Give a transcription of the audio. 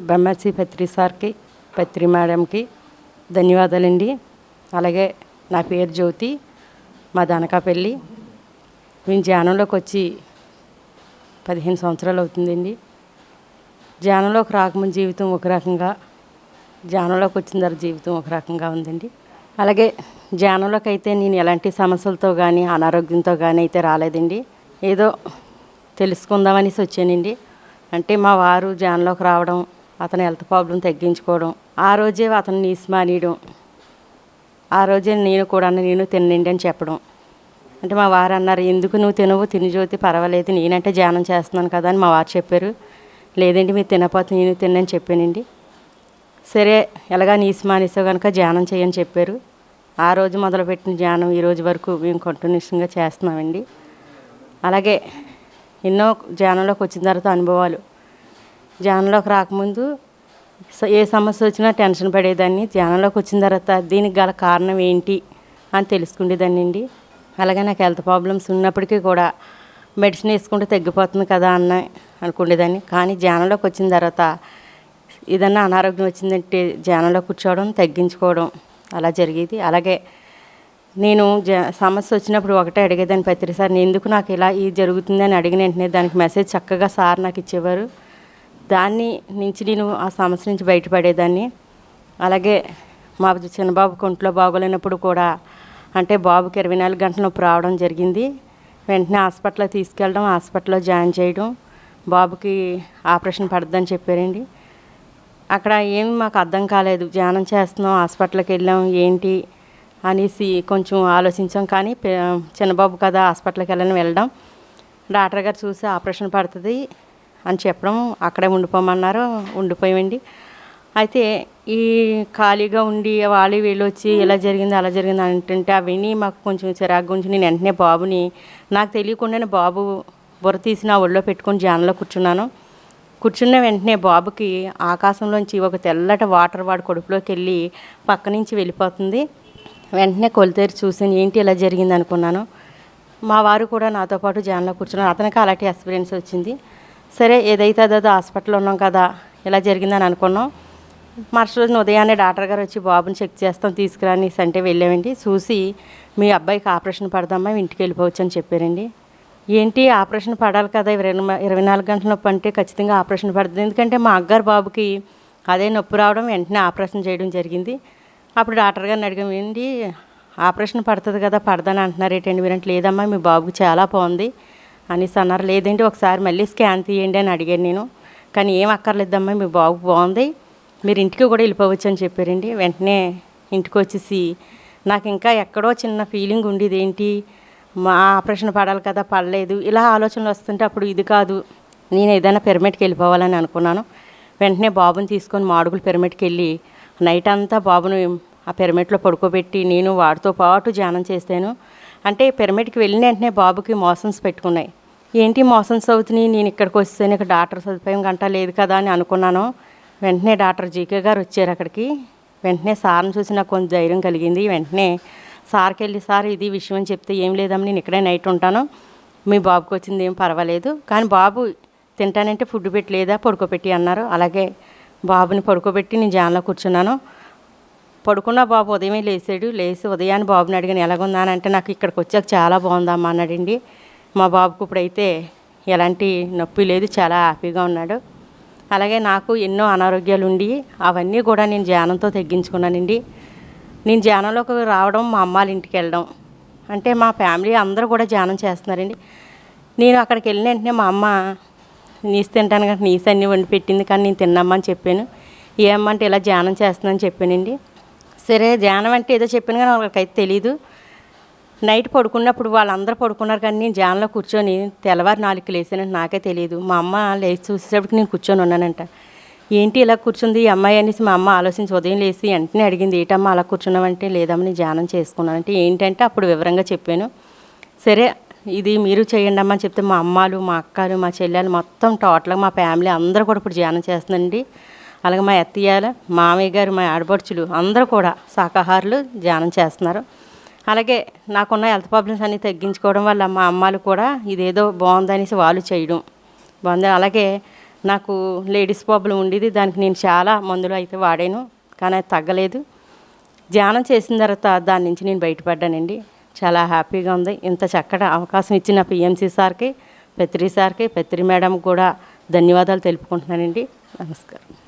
బ్రహ్మశ్రీ పత్రి సార్కి పత్రి మేడంకి ధన్యవాదాలండి. అలాగే నా పేరు జ్యోతి మా దనకాపల్లి. మేము ధ్యానంలోకి వచ్చి పదిహేను సంవత్సరాలు అవుతుందండి. ధ్యానంలోకి రాకముందు జీవితం ఒక రకంగా ధ్యానంలోకి వచ్చిన తర్వాత జీవితం ఒక రకంగా ఉందండి. అలాగే ధ్యానంలోకి అయితే నేను ఎలాంటి సమస్యలతో కానీ అనారోగ్యంతో కానీ అయితే రాలేదండి. ఏదో తెలుసుకుందామనేసి వచ్చానండి. అంటే మా వారు ధ్యానంలోకి రావడం అతని హెల్త్ ప్రాబ్లం తగ్గించుకోవడం ఆ రోజే అతను నీసు మానేయడం. ఆ రోజే నేను కూడా నేను తినండి అని చెప్పడం. అంటే మా వారు అన్నారు ఎందుకు నువ్వు తినవు? తినజ్యోతి పర్వాలేదు. నేనంటే ధ్యానం చేస్తున్నాను కదా అని మా వారు చెప్పారు. లేదండి మీరు తినపోతే నేను తిన్నని చెప్పానండి. సరే ఎలాగా నీసు మానేసావు కనుక ధ్యానం చేయని చెప్పారు. ఆ రోజు మొదలుపెట్టిన ధ్యానం ఈ రోజు వరకు మేము కంటిన్యూషన్గా చేస్తున్నామండి. అలాగే ఎన్నో ధ్యానంలోకి వచ్చిన తర్వాత అనుభవాలు. ధ్యానంలోకి రాకముందు ఏ సమస్య వచ్చినా టెన్షన్ పడేదాన్ని. ధ్యానంలోకి వచ్చిన తర్వాత దీనికి గల కారణం ఏంటి అని తెలుసుకునేదాన్ని అండి. అలాగే నాకు హెల్త్ ప్రాబ్లమ్స్ ఉన్నప్పటికీ కూడా మెడిసిన్ వేసుకుంటే తగ్గిపోతుంది కదా అన్న అనుకునేదాన్ని కానీ ధ్యానంలోకి వచ్చిన తర్వాత ఏదన్నా అనారోగ్యం వచ్చిందంటే ధ్యానంలో కూర్చోవడం తగ్గించుకోవడం అలా జరిగేది. అలాగే నేను జ సమస్య వచ్చినప్పుడు ఒకటే అడిగేదాన్ని పత్రి సార్ నేను ఎందుకు నాకు ఇలా ఇది జరుగుతుందని అడిగిన వెంటనే దానికి మెసేజ్ చక్కగా సార్ నాకు ఇచ్చేవారు. దాన్ని నుంచి నేను ఆ సమస్య నుంచి బయటపడేదాన్ని. అలాగే మా చిన్నబాబు కొంట్లో బాగోలేనప్పుడు కూడా అంటే బాబుకి ఇరవై నాలుగు గంటల నొప్పి రావడం జరిగింది. వెంటనే హాస్పిటల్లో తీసుకెళ్ళడం హాస్పిటల్లో జాయిన్ చేయడం. బాబుకి ఆపరేషన్ పడద్దని చెప్పారండి. అక్కడ ఏమి మాకు అర్థం కాలేదు. ధ్యానం చేస్తున్నాం హాస్పిటల్కి వెళ్ళాం ఏంటి అనేసి కొంచెం ఆలోచించాం కానీ చిన్నబాబు కదా హాస్పిటల్కి వెళ్ళని వెళ్ళడం. డాక్టర్ గారు చూసి ఆపరేషన్ పడుతుంది అని చెప్పడం అక్కడే ఉండిపోమన్నారు ఉండిపోయామండి. అయితే ఈ ఖాళీగా ఉండి వాళ్ళు వీళ్ళు వచ్చి ఇలా జరిగింది అలా జరిగింది అంటుంటే అవన్నీ మాకు కొంచెం చిరాకు గురించి నేను వెంటనే బాబుని నాకు తెలియకుండానే బాబు బుర్ర తీసి నా ఒళ్ళో పెట్టుకొని జానలో కూర్చున్నాను. కూర్చున్న వెంటనే బాబుకి ఆకాశంలోంచి ఒక తెల్లటి వాటర్ వాడి కడుపులోకి వెళ్ళి పక్క నుంచి వెళ్ళిపోతుంది. వెంటనే కొలితేరు చూసాను ఏంటి ఇలా జరిగింది అనుకున్నాను. మా వారు కూడా నాతో పాటు జాన్లో కూర్చున్నారు. అతనికి అలాంటి ఎక్స్పీరియన్స్ వచ్చింది. సరే ఏదైతే అదో హాస్పిటల్లో ఉన్నాం కదా ఇలా జరిగిందని అనుకున్నాం. మరుసటి రోజున ఉదయాన్నే డాక్టర్ గారు వచ్చి బాబుని చెక్ చేస్తాం తీసుకురాని అంటే వెళ్ళామండి. చూసి మీ అబ్బాయికి ఆపరేషన్ పడదామా ఇంటికి వెళ్ళిపోవచ్చు అని చెప్పారండి. ఏంటి ఆపరేషన్ పడాలి కదా ఇరవై ఇరవై నాలుగు గంటల నొప్పి అంటే ఖచ్చితంగా ఆపరేషన్ పడుతుంది. ఎందుకంటే మా అగ్గారు బాబుకి అదే నొప్పి రావడం వెంటనే ఆపరేషన్ చేయడం జరిగింది. అప్పుడు డాక్టర్ గారిని అడిగాము ఏంటి ఆపరేషన్ పడుతుంది కదా పడదని అంటున్నారు ఏంటండి మీరు లేదమ్మా మీ బాబుకి చాలా బాగుంది అనేసి అన్నారు. లేదండి ఒకసారి మళ్ళీ స్కాన్ తీయండి అని అడిగాను నేను. కానీ ఏం అక్కర్లేదమ్మా మీ బాబు బాగుంది మీరు ఇంటికి కూడా వెళ్ళిపోవచ్చు అని చెప్పారండి. వెంటనే ఇంటికి వచ్చేసి నాకు ఇంకా ఎక్కడో చిన్న ఫీలింగ్ ఉండేది ఏంటి మా ఆపరేషన్ పడాలి కదా పడలేదు ఇలా ఆలోచనలు వస్తుంటే అప్పుడు ఇది కాదు నేను ఏదైనా పిరమిడ్కి వెళ్ళిపోవాలని అనుకున్నాను. వెంటనే బాబుని తీసుకొని మాడుగులు పిరమిడ్కి వెళ్ళి నైట్ అంతా బాబుని ఆ పిరమిడ్లో పడుకోబెట్టి నేను వాడితో పాటు ధ్యానం చేశాను అంటే పిరమిడ్కి వెళ్ళిన వెంటనే బాబుకి మోషన్స్ పెట్టుకున్నాయి. ఏంటి మోషన్స్ అవుతున్నాయి? నేను ఇక్కడికి వస్తే ఇక్కడ డాక్టర్ సదుపాయం గంట లేదు కదా అని అనుకున్నాను. వెంటనే డాక్టర్ జీకే గారు వచ్చారు అక్కడికి. వెంటనే సార్ని చూసి నాకు కొంచెం ధైర్యం కలిగింది. వెంటనే సార్కి వెళ్ళి సార్ ఇది విషయం అని చెప్తే ఏం లేదమ్మా నేను ఇక్కడే నైట్ ఉంటాను. మీ బాబుకి వచ్చింది ఏం పర్వాలేదు. కానీ బాబు తింటానంటే ఫుడ్ పెట్టి లేదా పడుకోబెట్టి అన్నారు. అలాగే బాబుని పడుకోబెట్టి నేను జాన్లో కూర్చున్నాను. పడుకున్న బాబు ఉదయమే లేచాడు. లేచి ఉదయాన్ని బాబుని అడిగాను ఎలాగుందానంటే అని అంటే నాకు ఇక్కడికి వచ్చాక చాలా బాగుందమ్మా అన్నాడండి. మా బాబుకు ఇప్పుడైతే ఎలాంటి నొప్పి లేదు చాలా హ్యాపీగా ఉన్నాడు. అలాగే నాకు ఎన్నో అనారోగ్యాలు ఉండి అవన్నీ కూడా నేను ధ్యానంతో తగ్గించుకున్నానండి. నేను ధ్యానంలోకి రావడం మా అమ్మ వాళ్ళ ఇంటికి వెళ్ళడం అంటే మా ఫ్యామిలీ అందరూ కూడా ధ్యానం చేస్తున్నారండి. నేను అక్కడికి వెళ్ళిన వెంటనే మా అమ్మ నీసు తింటాను కానీ నీసు అన్నీ వండి పెట్టింది కానీ నేను తిన్నామని అని చెప్పాను. ఏమంటే ఇలా ధ్యానం చేస్తున్నానని చెప్పానండి. సరే ధ్యానం అంటే ఏదో చెప్పాను కానీ వాళ్ళకైతే తెలీదు. నైట్ పడుకున్నప్పుడు వాళ్ళందరూ పడుకున్నారు కానీ నేను జాన్లో కూర్చొని తెల్లవారు నాలుగు లేసానంటే నాకే తెలియదు మా అమ్మ లేచి చూసేటప్పటికి నేను కూర్చొని ఉన్నానంట. ఏంటి ఇలా కూర్చుంది? ఈ అమ్మాయి అనేసి మా అమ్మ ఆలోచించి ఉదయం లేచి వెంటనే అడిగింది ఏటమ్మ అలా కూర్చున్నావంటే లేదమ్మా నేను ధ్యానం చేసుకున్నానంటే ఏంటంటే అప్పుడు వివరంగా చెప్పాను. సరే ఇది మీరు చేయండి అమ్మా అని చెప్తే మా అమ్మాలు మా అక్కలు మా చెల్లెలు మొత్తం టోటల్గా మా ఫ్యామిలీ అందరూ కూడా ఇప్పుడు ధ్యానం చేస్తుందండి. అలాగే మా అత్తయ్యాల మామయ్య గారు మా ఆడపడుచులు అందరూ కూడా శాకాహారులు ధ్యానం చేస్తున్నారు. అలాగే నాకున్న హెల్త్ ప్రాబ్లమ్స్ అన్నీ తగ్గించుకోవడం వల్ల మా అమ్మాలు కూడా ఇదేదో బాగుందనేసి వాళ్ళు చేయడం బాగుంది. అలాగే నాకు లేడీస్ ప్రాబ్లం ఉండేది దానికి నేను చాలా మందులు అయితే వాడాను కానీ అది తగ్గలేదు. ధ్యానం చేసిన తర్వాత దాని నుంచి నేను బయటపడ్డానండి. చాలా హ్యాపీగా ఉంది. ఇంత చక్కటి అవకాశం ఇచ్చిన పిఎంసీ సార్కి పెత్రి సార్కి పెత్రి మేడం కూడా ధన్యవాదాలు తెలుపుకుంటున్నానండి. నమస్కారం.